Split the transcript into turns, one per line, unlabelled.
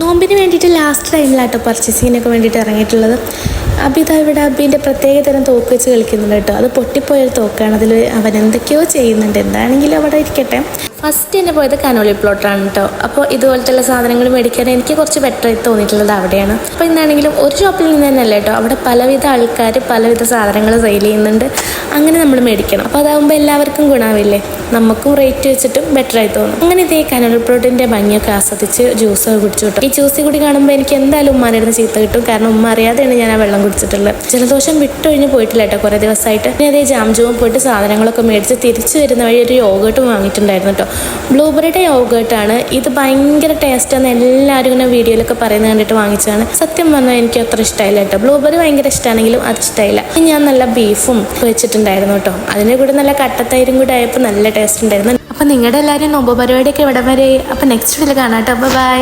നോമ്പിന് വേണ്ടിയിട്ട് ലാസ്റ്റ് ടൈമിലാട്ടോ പർച്ചേസിങ്ങിനൊക്കെ വേണ്ടിയിട്ട് ഇറങ്ങിയിട്ടുള്ളത്. അബി ഇതാ ഇവിടെ അബീന്റെ പ്രത്യേക തരം തോക്ക് വെച്ച് കളിക്കുന്നുണ്ട് കേട്ടോ. അത് പൊട്ടിപ്പോയൊരു തോക്കാണ്. അതിൽ അവൻ എന്തൊക്കെയോ ചെയ്യുന്നുണ്ട്. എന്താണെങ്കിലും അവിടെ ഇരിക്കട്ടെ. ഫസ്റ്റ് തന്നെ പോയത് കനോലി പ്ലോട്ടാണ് കേട്ടോ അപ്പോൾ ഇതുപോലത്തെ സാധനങ്ങൾ മേടിക്കാൻ എനിക്ക് കുറച്ച് ബെറ്റർ ആയി തോന്നിയിട്ടുള്ളത് അവിടെയാണ്. അപ്പോൾ ഇന്നാണെങ്കിലും ഒരു ഷോപ്പിൽ നിന്ന് തന്നെയല്ല കേട്ടോ അവിടെ പലവിധ ആൾക്കാർ പലവിധ സാധനങ്ങൾ സെയിൽ ചെയ്യുന്നുണ്ട്. അങ്ങനെ നമ്മൾ മേടിക്കണം. അപ്പോൾ അതാകുമ്പോൾ എല്ലാവർക്കും ഗുണാവില്ലേ? നമുക്കും റേറ്റ് വെച്ചിട്ടും ബെറ്റർ ആയി തോന്നും. അങ്ങനെ ഇതേ കനോലി പ്ലോട്ടിന്റെ ഭംഗിയൊക്കെ ആസ്വദിച്ച് ജ്യൂസൊക്കെ കുടിച്ചു കേട്ടോ ഈ ജ്യൂസ് കൂടി കാണുമ്പോൾ എനിക്ക് എന്തായാലും അടുത്ത് ചീത്ത കിട്ടും. കാരണം ഉമ്മ അറിയാതെയാണ് ഞാൻ ആ വെള്ളം കുടിച്ചിട്ടുള്ളത്. ജലദോഷം വിട്ടൊഴിഞ്ഞ് പോയിട്ടില്ല കേട്ടോ കുറേ ദിവസമായിട്ട് പിന്നെ അതേ ജാംജുവും പോയിട്ട് സാധനങ്ങളൊക്കെ മേടിച്ച് തിരിച്ചു വരുന്ന വഴി ഒരു യോഗട്ടും വാങ്ങിയിട്ടുണ്ടായിരുന്നു കേട്ടോ ബ്ലൂബെറിയുടെ യോഗേർട്ടാണ് ഇത് ഭയങ്കര ടേസ്റ്റാന്ന് എല്ലാവരും ഇങ്ങനെ വീഡിയോയിലൊക്കെ പറയുന്നത് കണ്ടിട്ട് വാങ്ങിച്ചതാണ്. സത്യം പറഞ്ഞാൽ എനിക്ക് അത്ര ഇഷ്ടമായില്ല കേട്ടോ. ബ്ലൂബെറി ഭയങ്കര ഇഷ്ടമാണെങ്കിലും അത് ഇഷ്ടമായില്ല ഞാൻ നല്ല ബീഫും വെച്ചിട്ടുണ്ടായിരുന്നു കേട്ടോ. അതിന്റെ കൂടെ നല്ല കട്ടത്തൈരും കൂടെ ആയപ്പോൾ നല്ല ടേസ്റ്റ് ഉണ്ടായിരുന്നു. അപ്പം നിങ്ങളുടെ എല്ലാവരും നോമ്പ് പരിപാടിയൊക്കെ ഇവിടെ വരെ? അപ്പം നെക്സ്റ്റ് വീഡിയോ കാണാം കേട്ടോ. ബൈ